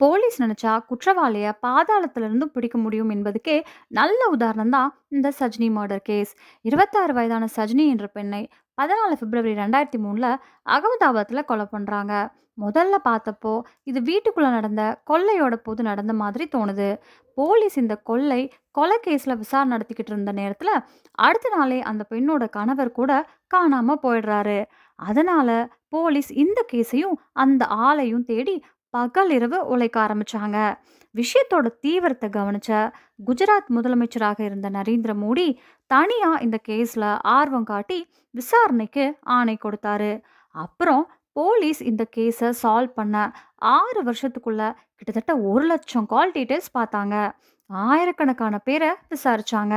Police நினைச்சா குற்றவாளிய பாதாளத்துல பிடிக்க முடியும் என்பதுக்கே நல்ல உதாரணம் தான் இந்த சஜினி மர்டர் கேஸ். 26 வயதான சஜினி என்ற பெண்ணை 14 பிப்ரவரி ரெண்டாயிரத்தி மூணில் அகமதாபாத்தில் கொலை பண்றாங்க. முதல்ல பார்த்தப்போ இது வீட்டுக்குள்ள நடந்த கொள்ளையோட போது நடந்த மாதிரி தோணுது. போலீஸ் இந்த கொள்ளை, கொலை கேஸில் விசாரணை நடத்திக்கிட்டு இருந்த நேரத்தில் அடுத்த நாளே அந்த பெண்ணோட கணவர் கூட காணாமல் போயிடுறாரு. அதனால போலீஸ் இந்த கேஸையும் அந்த ஆளையும் தேடி பகல் இரவு உழைக்க ஆரம்பிச்சாங்க. விஷயத்தோட தீவிரத்தை கவனிச்ச குஜராத் முதலமைச்சராக இருந்த நரேந்திர மோடி தனியா இந்த கேஸ்ல ஆர்வம் காட்டி விசாரணைக்கு ஆணை கொடுத்தாரு. அப்புறம் போலீஸ் இந்த கேஸை சால்வ் பண்ண ஆறு வருஷத்துக்குள்ள கிட்டத்தட்ட ஒரு லட்சம் கால் டீட்டெயில்ஸ் பார்த்தாங்க. ஆயிரக்கணக்கான பேரை விசாரிச்சாங்க.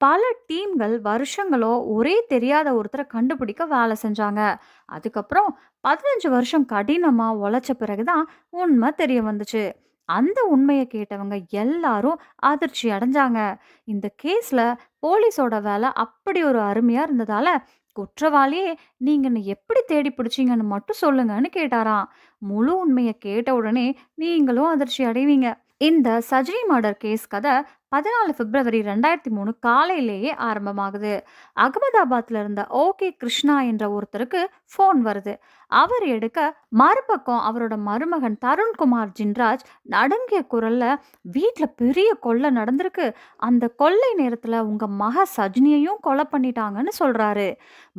பல டீம்கள் வருஷங்களோ ஒரே தெரியாத ஒருத்தரை கண்டுபிடிக்க வேலை செஞ்சாங்க. அதுக்கப்புறம் 15 வருஷம் கடினமாக உழைச்ச பிறகு தான் உண்மை தெரிய வந்துச்சு. அந்த உண்மையை கேட்டவங்க எல்லாரும் அதிர்ச்சி அடைஞ்சாங்க. இந்த கேஸில் போலீஸோட வேலை அப்படி ஒரு அருமையாக இருந்ததால, குற்றவாளியே நீங்கள் எப்படி தேடி பிடிச்சீங்கன்னு மட்டும் சொல்லுங்கன்னு கேட்டாராம். முழு உண்மையை கேட்ட உடனே நீங்களும் அதிர்ச்சி அடைவீங்க. இந்த சஜினி மர்டர் கேஸ் கதை 14 பிப்ரவரி 2003 காலையிலேயே ஆரம்பமாகுது. அகமதாபாத்ல இருந்த ஓ.கே. கிருஷ்ணா என்ற ஒருத்தருக்கு ஃபோன் வருது. அவர் எடுக்க மறுபக்கம் அவரோட மருமகன் தருண்குமார் ஜின்ராஜ் நடுங்கிய குரல்ல வீட்டில் பெரிய கொள்ளை நடந்திருக்கு. அந்த கொள்ளை நேரத்தில் உங்க மக சஜினியையும் கொலை பண்ணிட்டாங்கன்னு சொல்றாரு.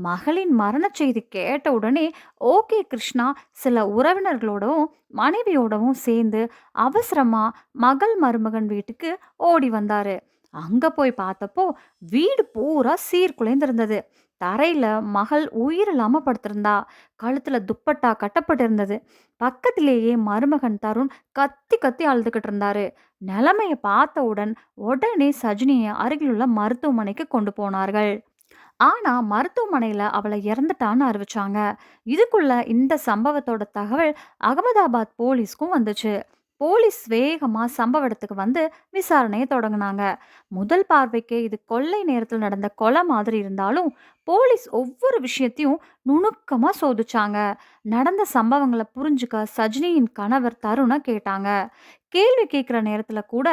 மகளின் மரண செய்தி கேட்ட உடனே ஓ.கே. கிருஷ்ணா சில உறவினர்களோடவும் மனைவியோடவும் சேர்ந்து அவசரமா மகள் மருமகன் வீட்டுக்கு ஓடி வந்தாரு. அங்க போய் பார்த்தப்போ வீடு பூரா சீர்குலைந்திருந்தது. தரையில மகள் உயிரில்லாம படுத்திருந்தா. கழுத்துல துப்பட்டா கட்டப்பட்டிருந்தது. பக்கத்திலேயே மருமகன் தருண் கத்தி கத்தி அழுதுகிட்டு இருந்தாரு. நிலைமைய பார்த்தவுடன் உடனே சஜினியை அருகிலுள்ள மருத்துவமனைக்கு கொண்டு போனார்கள். ஆனா மருத்துவமனையில அவளை இறந்துட்டான்னு அறிவிச்சாங்க. இதுக்குள்ள இந்த சம்பவத்தோட தகவல் அகமதாபாத் போலீஸ்க்கும் வந்துச்சு. போலீஸ் வேகமா சம்பவ இடத்துக்கு வந்து விசாரணையை தொடங்கினாங்க முதல் பார்வைக்கு இது கொள்ளை நேரத்தில் நடந்த கொலை மாதிரி இருந்தாலும், போலீஸ் ஒவ்வொரு விஷயத்தையும் நுணுக்கமா சோதிச்சாங்க. நடந்த சம்பவங்களை புரிஞ்சுக்க சஜினியின் கணவர் தருணை கேட்டாங்க. கேள்வி கேட்குற நேரத்துல கூட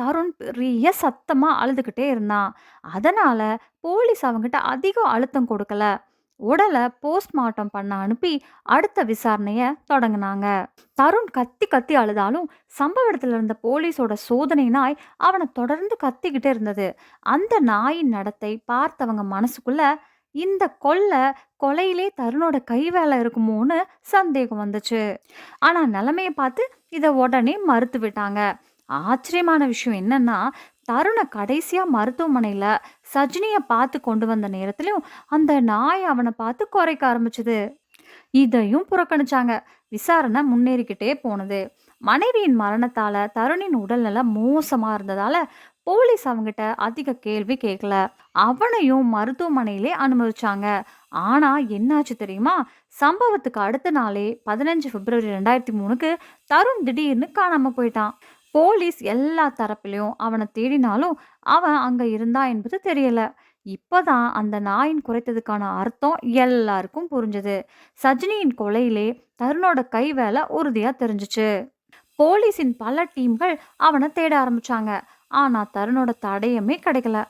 தருண் பெரிய சத்தமா அழுதுகிட்டே இருந்தான். அதனால போலீஸ் அவங்ககிட்ட அதிகம் அழுத்தம் கொடுக்கல. உடலை போஸ்ட்மார்ட்டம் பண்ண அனுப்பி அடுத்த விசாரணையை தொடங்கினாங்க தருண் கத்தி கத்தி அழுதாலும் சம்பவ இடத்துல இருந்த போலீஸோட சோதனை நாய் அவனை தொடர்ந்து கத்திக்கிட்டே இருந்தது. அந்த நாயின் நடத்தை பார்த்தவங்க மனசுக்குள்ள இந்த கொள்ளை கொலையிலே தருணோட கை வேலை இருக்குமோன்னு சந்தேகம் வந்துச்சு. ஆனால் நிலமையை பார்த்து இதை உடனே மறுத்து விட்டாங்க. ஆச்சரியமான விஷயம் என்னன்னா, தருணை கடைசியாக மருத்துவமனையில் சஜினியை பார்த்து கொண்டு வந்த நேரத்துலையும் அந்த நாய் அவனை பார்த்து குறைக்க ஆரம்பிச்சது. இதையும் புறக்கணிச்சாங்க. விசாரணை முன்னேறிக்கிட்டே போனது. மனைவியின் மரணத்தால தருணின் உடல்நலம் மோசமா இருந்ததால போலீஸ் அவங்கிட்ட அதிக கேள்வி கேட்கல. அவனையும் மருத்துவமனையிலே அனுமதிச்சாங்க. ஆனா என்னாச்சு தெரியுமா? சம்பவத்துக்கு அடுத்த நாளே 15 பிப்ரவரி 2003க்கு தருண் திடீர்னு காணாம போயிட்டான். போலீஸ் எல்லா தரப்பிலையும் அவனை தேடினாலும் அவன் அங்க இருந்தா என்பது தெரியல. இப்போதான் அந்த நாயின் குறைத்ததுக்கான அர்த்தம் எல்லாருக்கும் புரிஞ்சது. சஜினியின் கொலையிலே தருணோட கை வேலை உறுதியா தெரிஞ்சுச்சு. போலீஸின் பல டீம்கள் அவனை தேட ஆரம்பிச்சாங்க. ஆனா தருணோட தடயமே கிடைக்கல.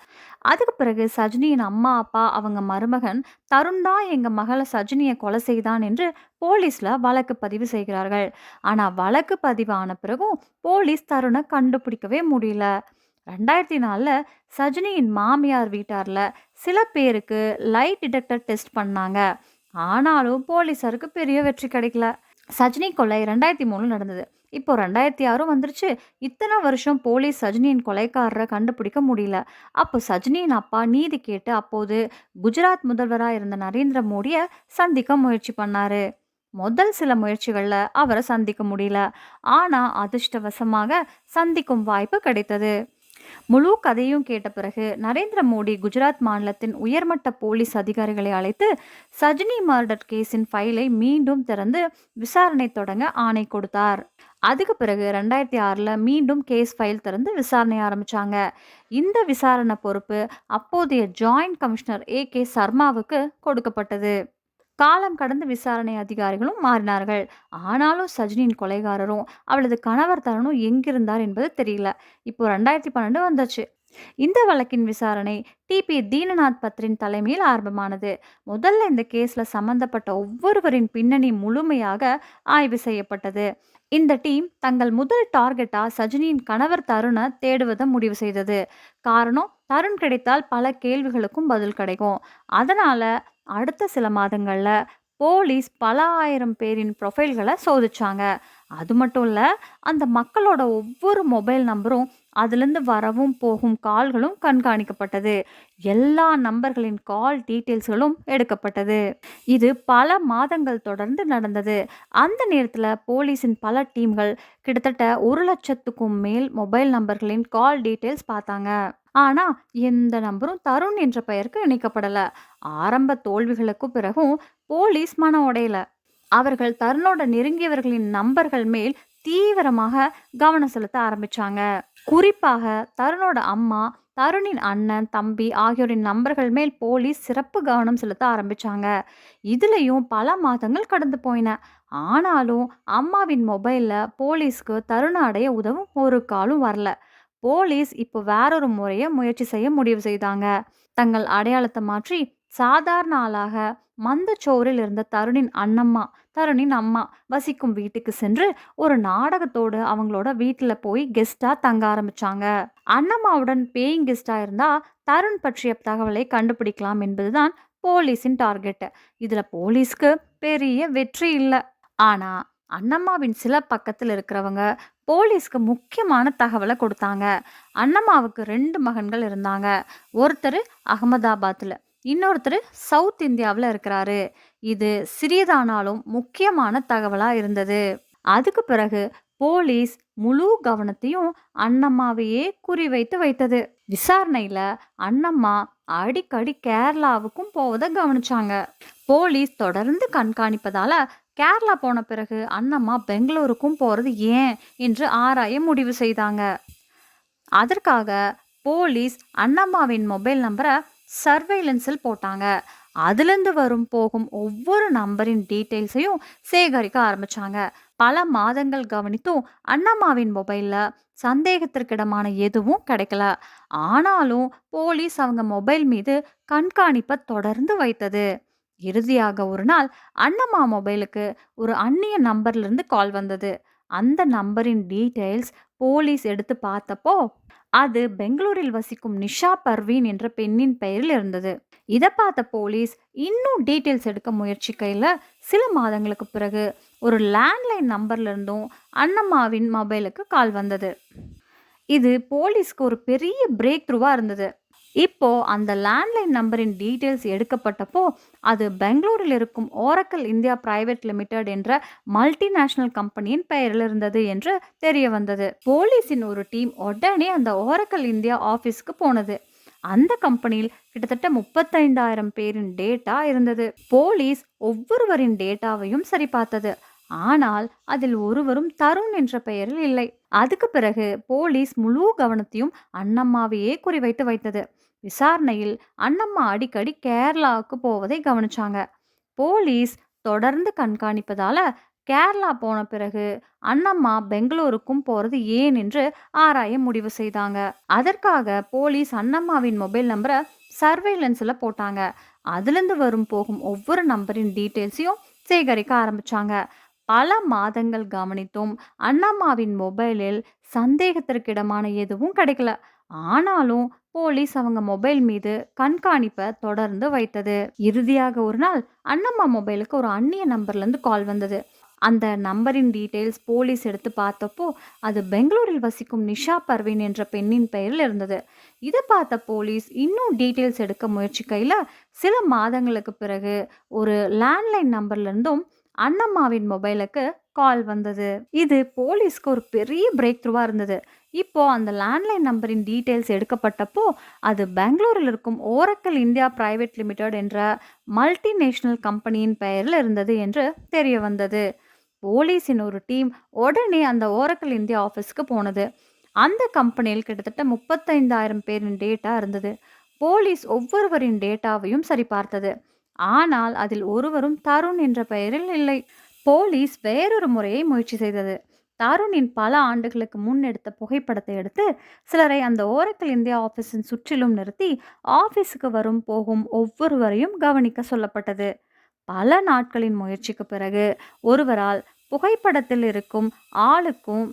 அதுக்கு பிறகு சஜினியின் அம்மா, அப்பா, அவங்க மருமகன் தருண் தான் எங்கள் மகளை சஜினியை கொலை செய்தான் என்று போலீஸில் வழக்கு பதிவு செய்கிறார்கள். ஆனால் வழக்கு பதிவான பிறகும் போலீஸ் தருண கண்டுபிடிக்கவே முடியல. 2004ல சஜினியின் மாமியார் வீட்டாரில் சில பேருக்கு லைட் டிடெக்டர் டெஸ்ட் பண்ணாங்க. ஆனாலும் போலீசாருக்கு பெரிய வெற்றி கிடைக்கல. சஜினி கொலை 2003ல நடந்தது. இப்போ 2006 வந்துருச்சு. இத்தனை வருஷம் போலீஸ் சஜினியின் கொலைக்காரரை கண்டுபிடிக்க முடியல. அப்போ சஜினியின் அப்பா நீதி கேட்டு அப்போது குஜராத் முதல்வராக இருந்த நரேந்திர மோடியை சந்திக்க முயற்சி பண்ணாரு. முதல் சில முயற்சிகளில் அவரை சந்திக்க முடியல. ஆனால் அதிர்ஷ்டவசமாக சந்திக்கும் வாய்ப்பு கிடைத்தது. முழு கதையும் கேட்ட பிறகு நரேந்திர மோடி குஜராத் மாநிலத்தின் உயர்மட்ட போலீஸ் அதிகாரிகளை அழைத்து சஜினி மர்டர் கேஸின் ஃபைலை மீண்டும் திறந்து விசாரணை தொடங்க ஆணை கொடுத்தார். அதுக்கு பிறகு 2006ல மீண்டும் கேஸ் ஃபைல் திறந்து விசாரணை ஆரம்பித்தாங்க இந்த விசாரணை பொறுப்பு அப்போதைய ஜாயிண்ட் கமிஷனர் ஏ. கே. சர்மாவுக்கு கொடுக்கப்பட்டது. காலம் கடந்து விசாரணை அதிகாரிகளும் மாறினார்கள். ஆனாலும் சஜினியின் கொலைகாரரும் அவளது கணவர் தருணும் எங்கிருந்தார் என்பது தெரியல. இப்போ ரெண்டாயிரத்தி பன்னெண்டு வந்துச்சு. இந்த வழக்கின் விசாரணை டிபி தீனநாத் பத்ரின் தலைமையில் ஆரம்பமானது. முதல்ல இந்த கேஸில் சம்பந்தப்பட்ட ஒவ்வொருவரின் பின்னணி முழுமையாக ஆய்வு செய்யப்பட்டது. இந்த டீம் தங்கள் முதல் டார்கெட்டா சஜினியின் கணவர் தருணை தேடுவதை முடிவு செய்தது. காரணம் தருண் கிடைத்தால் பல கேள்விகளுக்கும் பதில் கிடைக்கும். அதனால அடுத்த சில மாதங்களில் போலீஸ் பல ஆயிரம் பேரின் ப்ரொஃபைல்களை சோதிச்சாங்க. அது மட்டும் இல்லை அந்த மக்களோட ஒவ்வொரு மொபைல் நம்பரும் அதுலேருந்து வரவும் போகும் கால்களும் கண்காணிக்கப்பட்டது. எல்லா நம்பர்களின் கால் டீட்டெயில்ஸ்களும் எடுக்கப்பட்டது. இது பல மாதங்கள் தொடர்ந்து நடந்தது. அந்த நேரத்தில் போலீஸின் பல டீம்கள் கிட்டத்தட்ட ஒரு லட்சத்துக்கும் மேல் மொபைல் நம்பர்களின் கால் டீட்டெயில்ஸ் பார்த்தாங்க. ஆனா எந்த நம்பரும் தருண் என்ற பெயருக்கு இணைக்கப்படல. ஆரம்ப தோல்விகளுக்கு பிறகும் போலீஸ் மனம் உடையல. அவர்கள் தருணோட நெருங்கியவர்களின் நம்பர்கள் மேல் தீவிரமாக கவனம் செலுத்த ஆரம்பிச்சாங்க. குறிப்பாக தருணோட அம்மா தருணின் அண்ணன் தம்பி ஆகியோரின் நம்பர்கள் மேல் போலீஸ் சிறப்பு கவனம் செலுத்த ஆரம்பிச்சாங்க. இதுலயும் பல மாதங்கள் கடந்து போயின. ஆனாலும் அம்மாவின் மொபைல்ல போலீஸ்க்கு தருண அடைய உதவும் ஒரு காலும் வரல. போலீஸ் இப்போ வேறொரு முறையை முயற்சி செய்ய முடிவு செய்தாங்க. தங்கள் அடையாளத்தை மாற்றி சாதாரண ஆளாக மந்தச்சோரில் இருந்த தருணின் அண்ணம்மா தருணின் அம்மா வசிக்கும் வீட்டுக்கு சென்று ஒரு நாடகத்தோடு அவங்களோட வீட்டில் போய் கெஸ்டாக தங்க ஆரம்பித்தாங்க அண்ணம்மாவுடன் பேயிங் கெஸ்டாக இருந்தால் தருண் பற்றிய தகவலை கண்டுபிடிக்கலாம் என்பதுதான் போலீஸின் டார்கெட்டு. இதில் போலீஸ்க்கு பெரிய வெற்றி இல்லை. ஆனால் அண்ணம்மாவின் சில பக்கத்தில் இருக்கிறவங்க போலீஸ்க்கு முக்கியமான தகவலை கொடுத்தாங்க. அண்ணம்மாவுக்கு ரெண்டு மகன்கள் இருந்தாங்க. ஒருத்தர் அகமதாபாத்தில் இன்னொருத்தர் சவுத் இந்தியாவில் இருக்கிறாரு. இது சிறியதானாலும் முக்கியமான தகவலாக இருந்தது. அதுக்கு பிறகு போலீஸ் முழு கவனத்தையும் அண்ணம்மாவையே குறிவைத்து வைத்தது. விசாரணையில் அண்ணம்மா அடிக்கடி கேரளாவுக்கும் போவதை கவனிச்சாங்க. போலீஸ் தொடர்ந்து கண்காணிப்பதால கேரளா போன பிறகு அண்ணம்மா பெங்களூருக்கும் போகிறது ஏன் என்று ஆராய முடிவு செய்தாங்க. அதற்காக போலீஸ் அண்ணம்மாவின் மொபைல் நம்பரை சர்வைலன்ஸில் போட்டாங்க. அதுலேருந்து வரும் போகும் ஒவ்வொரு நம்பரின் டீட்டெயில்ஸையும் சேகரிக்க ஆரம்பித்தாங்க பல மாதங்கள் கவனித்தும் அண்ணம்மாவின் மொபைலில் சந்தேகத்திற்கிடமான எதுவும் கிடைக்கல. ஆனாலும் போலீஸ் அவங்க மொபைல் மீது கண்காணிப்பை தொடர்ந்து வைத்தது. இறுதியாக ஒரு நாள் அண்ணம்மா மொபைலுக்கு ஒரு அந்நிய நம்பர்லேருந்து கால் வந்தது. அந்த நம்பரின் டீட்டெயில்ஸ் போலீஸ் எடுத்து பார்த்தப்போ அது பெங்களூரில் வசிக்கும் நிஷா பர்வீன் என்ற பெண்ணின் பெயரில் இருந்தது. இதை பார்த்த போலீஸ் இன்னும் டீட்டெயில்ஸ் எடுக்க முயற்சிக்கையில் சில மாதங்களுக்கு பிறகு ஒரு லேண்ட்லைன் நம்பர்லேருந்தும் அண்ணம்மாவின் மொபைலுக்கு கால் வந்தது. இது போலீஸ்க்கு ஒரு பெரிய பிரேக் த்ரூவாக இருந்தது. இப்போ அந்த லேண்ட்லைன் நம்பரின் டீட்டெயில்ஸ் எடுக்கப்பட்டப்போ அது பெங்களூரில் இருக்கும் ஓரக்கல் இந்தியா பிரைவேட் லிமிடெட் என்ற மல்டிநேஷனல் கம்பெனியின் பெயரில் இருந்தது என்று தெரிய வந்தது. போலீஸின் ஒரு டீம் உடனே அந்த ஓரக்கல் இந்தியா ஆஃபீஸ்க்கு போனது. அந்த கம்பெனியில் கிட்டத்தட்ட முப்பத்தைந்தாயிரம் பேரின் டேட்டா இருந்தது. போலீஸ் ஒவ்வொருவரின் டேட்டாவையும் சரி பார்த்தது ஆனால் அதில் ஒருவரும் தருண் என்ற பெயரில் இல்லை. அதுக்கு பிறகு போலீஸ் முழு கவனத்தையும் அண்ணம்மாவையே குறிவைத்து வைத்தது. விசாரணையில் அண்ணம்மா அடிக்கடி கேரளாவுக்கு போவதை கவனிச்சாங்க. போலீஸ் தொடர்ந்து கண்காணிப்பதால கேரளா போன பிறகு அண்ணம்மா பெங்களூருக்கும் போறது ஏன் என்று ஆராய முடிவு செய்தாங்க. அதற்காக போலீஸ் அண்ணம்மாவின் மொபைல் நம்பரை சர்வேலன்ஸில் போட்டாங்க. அதுலேருந்து வரும் போகும் ஒவ்வொரு நம்பரின் டீட்டெயில்ஸையும் சேகரிக்க ஆரம்பிச்சாங்க. பல மாதங்கள் கவனித்தும் அண்ணம்மாவின் மொபைலில் சந்தேகத்திற்கிடமான எதுவும் கிடைக்கல. ஆனாலும் போலீஸ் அவங்க மொபைல் மீது கண்காணிப்பை தொடர்ந்து வைத்தது. இறுதியாக ஒரு நாள் அண்ணம்மா மொபைலுக்கு ஒரு அந்நிய நம்பர்லேருந்து கால் வந்தது. அந்த நம்பரின் டீட்டெயில்ஸ் போலீஸ் எடுத்து பார்த்தப்போ அது பெங்களூரில் வசிக்கும் நிஷா பர்வீன் என்ற பெண்ணின் பெயரில் இருந்தது. இதை பார்த்த போலீஸ் இன்னும் டீட்டெயில்ஸ் எடுக்க முயற்சிக்கையில் சில மாதங்களுக்கு பிறகு ஒரு லேண்ட்லைன் நம்பர்லேருந்தும் அண்ணம்மாவின் மொபைலுக்கு கால் வந்தது. இது போலீஸ்க்கு ஒரு பெரிய பிரேக் த்ரூவாக இருந்தது. இப்போ அந்த லேண்ட்லைன் நம்பரின் டீட்டெயில்ஸ் எடுக்கப்பட்டப்போ அது பெங்களூரில் இருக்கும் ஓரக்கல் இந்தியா பிரைவேட் லிமிடெட் என்ற மல்டிநேஷனல் கம்பெனியின் பெயரில் இருந்தது என்று தெரிய வந்தது. போலீஸின் ஒரு டீம் உடனே அந்த ஓரக்கல் இந்தியா ஆஃபீஸ்க்கு போனது. அந்த கம்பெனியில் கிட்டத்தட்ட முப்பத்தைந்தாயிரம் பேரின் டேட்டா இருந்தது. போலீஸ் ஒவ்வொருவரின் டேட்டாவையும் சரிபார்த்தது. ஆனால் அதில் ஒருவரும் தருண் என்ற பெயரில் இல்லை. போலீஸ் வேறொரு முறையை முயற்சி செய்தது. தருணின் பல ஆண்டுகளுக்கு முன் எடுத்த புகைப்படத்தை எடுத்து சிலரை அந்த ஓரக்கல் இந்தியா ஆஃபீஸின் சுற்றிலும் நிறுத்தி ஆஃபீஸுக்கு வரும் போகும் ஒவ்வொருவரையும் கவனிக்க சொல்லப்பட்டது. பல நாட்களின் முயற்சிக்கு பிறகு ஒருவரால் புகைப்படத்தில் இருக்கும் ஆளுக்கும்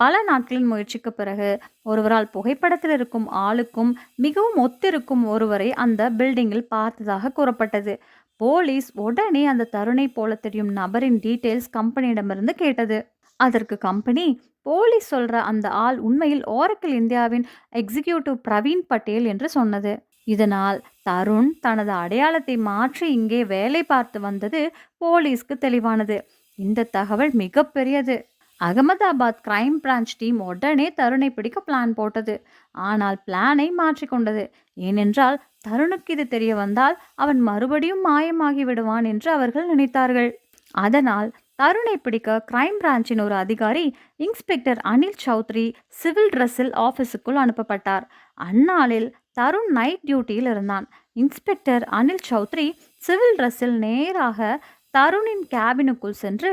பல நாட்களின் முயற்சிக்கு பிறகு ஒருவரால் புகைப்படத்தில் இருக்கும் ஆளுக்கும் மிகவும் ஒத்திருக்கும் ஒருவரை அந்த பில்டிங்கில் பார்த்ததாக கூறப்பட்டது. போலீஸ் உடனே அந்த தருணை போல தெரியும் நபரின் டீட்டெயில்ஸ் கம்பெனியிடமிருந்து கேட்டது. அதற்கு கம்பெனி போலீஸ் சொல்ற அந்த ஆள் உண்மையில் ஓரக்கில் இந்தியாவின் எக்ஸிகியூட்டிவ் பிரவீன் பட்டேல் என்று சொன்னது. இதனால் தருண் தனது அடையாளத்தை மாற்றி இங்கே வேலை பார்த்து வந்தது போலீஸ்க்கு தெளிவானது. இந்த தகவல் மிகப்பெரியது அகமதாபாத் கிரைம் பிரான்ச் டீம் உடனே தருணை பிடிக்க பிளான் போட்டது. ஆனால் பிளானை மாற்றிக்கொண்டது. ஏனென்றால் தருணுக்கு இது தெரிய வந்தால் அவன் மறுபடியும் மாயமாகி விடுவான் என்று அவர்கள் நினைத்தார்கள். அதனால் தருணை பிடிக்க கிரைம் பிரான்ச்சின் ஒரு அதிகாரி இன்ஸ்பெக்டர் அனில் சௌத்ரி சிவில் ட்ரெஸ்ஸில் ஆஃபீஸுக்குள் அனுப்பப்பட்டார். அந்நாளில் தருண் நைட் டியூட்டியில் இருந்தான். இன்ஸ்பெக்டர் அனில் சௌத்ரி சிவில் ட்ரெஸ்ஸில் நேராக தருணின் கேபினுக்குள் சென்று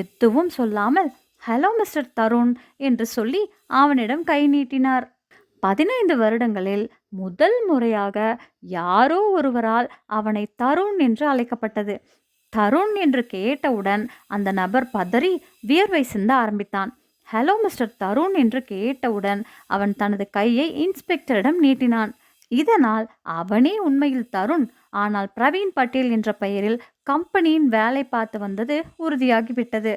எதுவும் சொல்லாமல் ஹலோ மிஸ்டர் தருண் என்று சொல்லி அவனிடம் கை நீட்டினார். பதினைந்து வருடங்களில் முதல் முறையாக யாரோ ஒருவரால் அவனை தருண் என்று அழைக்கப்பட்டது. தருண் என்று கேட்டவுடன் அந்த நபர் பதறி வியர்வை சிந்த ஆரம்பித்தான். ஹலோ மிஸ்டர் தருண் என்று கேட்டவுடன் அவன் தனது கையை இன்ஸ்பெக்டரிடம் நீட்டினான். இதனால் அவனே உண்மையில் தருண். ஆனால் பிரவீன் பட்டேல் என்ற பெயரில் கம்பெனியின் வேலை பார்த்து வந்தது உறுதியாகிவிட்டது.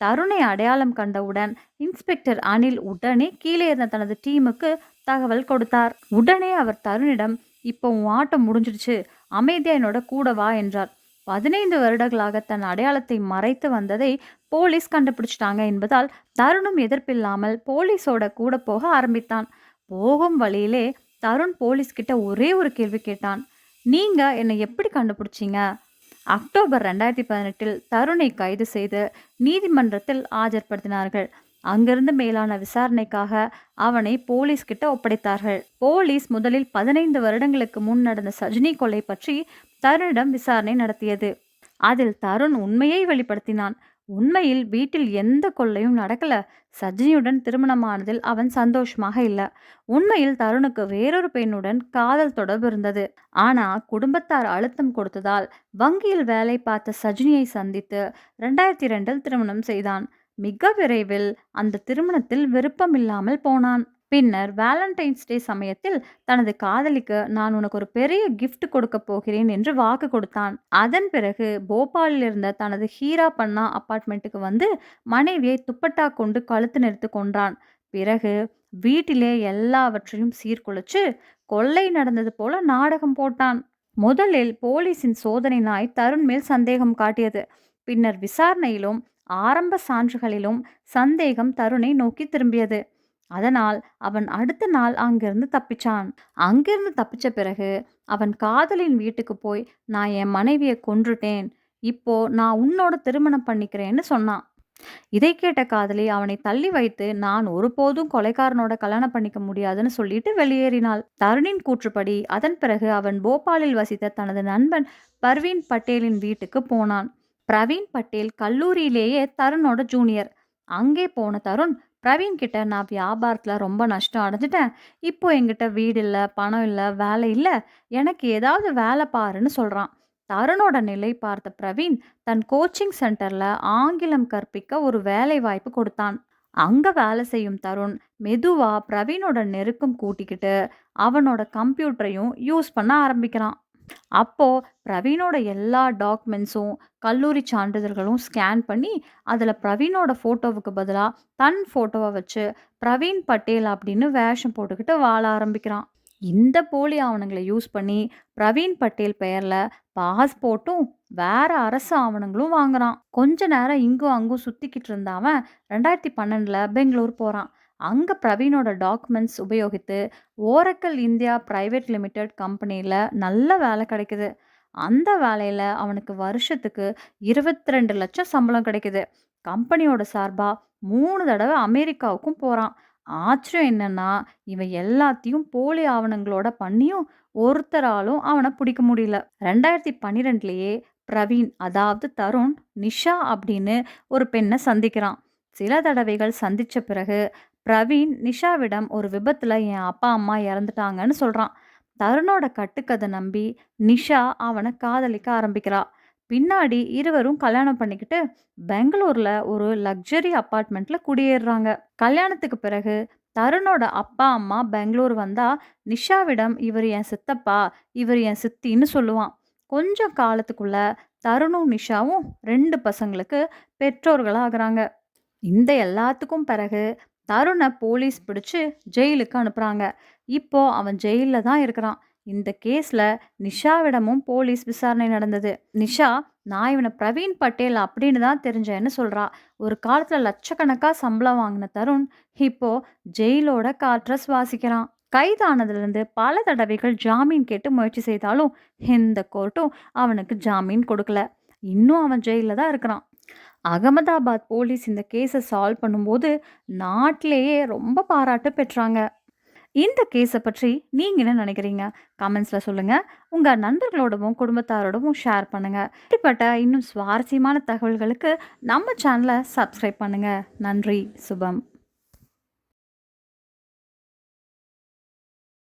தருணை அடையாளம் கண்டவுடன் இன்ஸ்பெக்டர் அனில் உடனே கீழே இருந்த தனது டீமுக்கு தகவல் கொடுத்தார். உடனே அவர் தருணிடம் இப்போ உன் ஆட்டம் முடிஞ்சிடுச்சு. அமைதியா என்னோட கூட வா என்றார். பதினைந்து வருடங்களாக தன் அடையாளத்தை மறைத்து வந்ததை போலீஸ் கண்டுபிடிச்சிட்டாங்க என்பதால் தருணும் எதிர்ப்பில்லாமல் போலீஸோட கூட போக ஆரம்பித்தான். போகும் வழியிலே தருண் போலீஸ்கிட்ட ஒரே ஒரு கேள்வி கேட்டான். நீங்க என்னை எப்படி கண்டுபிடிச்சீங்க? அக்டோபர் ரெண்டாயிரத்தி பதினெட்டில் தருணை கைது செய்து நீதிமன்றத்தில் ஆஜர்படுத்தினார்கள். அங்கிருந்து மேலான விசாரணைக்காக அவனை போலீஸ் கிட்ட ஒப்படைத்தார்கள். போலீஸ் முதலில் பதினைந்து வருடங்களுக்கு முன் நடந்த சஜினி கொலை பற்றி தருணிடம் விசாரணை நடத்தியது. அதில் தருண் உண்மையை வெளிப்படுத்தினான். உண்மையில் வீட்டில் எந்த கொள்ளையும் நடக்கல. சஜினியுடன் திருமணமானதில் அவன் சந்தோஷமாக இல்லை. உண்மையில் தருணுக்கு வேறொரு பெண்ணுடன் காதல் தொடர்பு இருந்தது. ஆனா குடும்பத்தார் அழுத்தம் கொடுத்ததால் வங்கியில் வேலை பார்த்த சஜினியை சந்தித்து ரெண்டாயிரத்தி ரெண்டில் திருமணம் செய்தான். மிக விரைவில் அந்த திருமணத்தில் விருப்பமில்லாமல் போனான். பின்னர் வேலண்டைன்ஸ் டே சமயத்தில் தனது காதலிக்கு நான் உனக்கு ஒரு பெரிய கிஃப்ட் கொடுக்க போகிறேன் என்று வாக்கு கொடுத்தான். அதன் பிறகு போபாலில் இருந்த தனது ஹீரா பன்னா அப்பார்ட்மெண்ட்டுக்கு வந்து மனைவியை துப்பட்டா கொண்டு கழுத்து நிறுத்து கொன்றான். பிறகு வீட்டிலே எல்லாவற்றையும் சீர்குலைச்சு கொள்ளை நடந்தது போல நாடகம் போட்டான். முதலில் போலீசின் சோதனை நாய் தருண் மேல் சந்தேகம் காட்டியது. பின்னர் விசாரணையிலும் ஆரம்ப சான்றுகளிலும் சந்தேகம் தருணை நோக்கி திரும்பியது. அதனால் அவன் அடுத்த நாள் அங்கிருந்து தப்பிச்சான். அங்கிருந்து தப்பிச்ச பிறகு அவன் காதலின் வீட்டுக்கு போய் நான் என் மனைவியை கொன்றுட்டேன். இப்போ நான் உன்னோட திருமணம் பண்ணிக்கிறேன்னு சொன்னான். இதை கேட்ட காதலி அவனை தள்ளி வைத்து நான் ஒருபோதும் கொலைக்காரனோட கல்யாணம் பண்ணிக்க முடியாதுன்னு சொல்லிட்டு வெளியேறினாள். தருணின் கூற்றுப்படி அதன் பிறகு அவன் போபாலில் வசித்த தனது நண்பன் பர்வீன் பட்டேலின் வீட்டுக்கு போனான். பிரவீன் பட்டேல் கல்லூரியிலேயே தருணோட ஜூனியர். அங்கே போன தருண் பிரவீன் கிட்ட நான் வியாபாரத்தில் ரொம்ப நஷ்டம் அடைஞ்சிட்டேன். இப்போ என்கிட்ட வீடு இல்லை பணம் இல்லை வேலை இல்லை. எனக்கு ஏதாவது வேலை பாருன்னு சொல்கிறான் தருணோட நிலை பார்த்த பிரவீன் தன் கோச்சிங் சென்டரில் ஆங்கிலம் கற்பிக்க ஒரு வேலை வாய்ப்பு கொடுத்தான். அங்கே வேலை செய்யும் தருண் மெதுவாக பிரவீனோட நெருக்கம் கூட்டிக்கிட்டு அவனோட கம்ப்யூட்டரையும் யூஸ் பண்ண ஆரம்பிக்கிறான். அப்போ பிரவீனோட எல்லா டாக்குமெண்ட்ஸும் கல்லூரி சான்றிதழ்களும் ஸ்கேன் பண்ணி அதில் பிரவீனோட ஃபோட்டோவுக்கு பதிலாக தன் ஃபோட்டோவை வச்சு பிரவீன் பட்டேல் அப்படின்னு வேஷம் போட்டுக்கிட்டு வாழ ஆரம்பிக்கிறான். இந்த போலி ஆவணங்களை யூஸ் பண்ணி பிரவீன் பட்டேல் பெயரில் பாஸ்போர்ட்டும் வேற அரசு ஆவணங்களும் வாங்குறான். கொஞ்ச நேரம் இங்கும் அங்கும் சுற்றிக்கிட்டு இருந்தவன் ரெண்டாயிரத்தி பன்னெண்டில் பெங்களூர் போகிறான் அங்கே பிரவீனோட டாக்குமெண்ட்ஸ் உபயோகித்து ஓரக்கல் இந்தியா பிரைவேட் லிமிடெட் கம்பெனியில் நல்ல வேலை கிடைக்குது. அந்த வேலையில் அவனுக்கு வருஷத்துக்கு இருபத்தி ரெண்டு லட்சம் சம்பளம் கிடைக்குது. கம்பெனியோட சார்பாக மூணு தடவை அமெரிக்காவுக்கும் போகிறான் ஆச்சரியம் என்னன்னா இவன் எல்லாத்தையும் போலி ஆவணங்களோட பண்ணியும் ஒருத்தராலும் அவனை பிடிக்க முடியல. ரெண்டாயிரத்தி பன்னிரெண்டுலேயே பிரவீன் அதாவது தருண் நிஷா அப்படின்னு ஒரு பெண்ணை சந்திக்கிறான். சில தடவைகள் சந்தித்த பிறகு பிரவீன் நிஷாவிடம் ஒரு விபத்தில் என் அப்பா அம்மா இறந்துட்டாங்கன்னு சொல்கிறான் தருணோட கட்டுக்கதை நம்பி நிஷா அவனை காதலிக்க ஆரம்பிக்கிறா. பின்னாடி இருவரும் கல்யாணம் பண்ணிக்கிட்டு பெங்களூர்ல ஒரு லக்ஸரி அப்பார்ட்மெண்ட்ல குடியேறுறாங்க. கல்யாணத்துக்கு பிறகு தருணோட அப்பா அம்மா பெங்களூர் வந்தா நிஷாவிடம் இவர் என் சித்தப்பா இவர் என் சித்தின்னு சொல்லுவான். கொஞ்சம் காலத்துக்குள்ள தருணும் நிஷாவும் ரெண்டு பசங்களுக்கு பெற்றோர்களாகிறாங்க. இந்த எல்லாத்துக்கும் பிறகு தருணை போலீஸ் பிடிச்சு ஜெயிலுக்கு அனுப்புகிறாங்க இப்போ அவன் ஜெயிலில் தான் இருக்கிறான். இந்த கேஸில் நிஷாவிடமும் போலீஸ் விசாரணை நடந்தது. நிஷா நான் இவனை பிரவீன் பட்டேல் அப்படின்னு தான் தெரிஞ்சேன்னு சொல்கிறா ஒரு காலத்தில் லட்சக்கணக்காக சம்பளம் வாங்கின தருண் இப்போ ஜெயிலோட காற்றை சுவாசிக்கிறான் கைதானதுலேருந்து பல தடவைகள் ஜாமீன் கேட்டு முயற்சி செய்தாலும் எந்த கோர்ட்டும் அவனுக்கு ஜாமீன் கொடுக்கல. இன்னும் அவன் ஜெயிலில் தான் இருக்கிறான். அகமதாபாத் போலீஸ் இந்த கேஸை சால்வ் பண்ணும்போது நாட்டிலேயே ரொம்ப பாராட்டு பெற்றாங்க. இந்த கேஸை பற்றி நீங்கள் என்ன நினைக்கிறீங்க? கமெண்ட்ஸில் சொல்லுங்கள் உங்கள் நண்பர்களோடவும் குடும்பத்தாரோடவும் ஷேர் பண்ணுங்கள் இப்படிப்பட்ட இன்னும் சுவாரஸ்யமான தகவல்களுக்கு நம்ம சேனலை சப்ஸ்கிரைப் பண்ணுங்கள் நன்றி. சுபம்.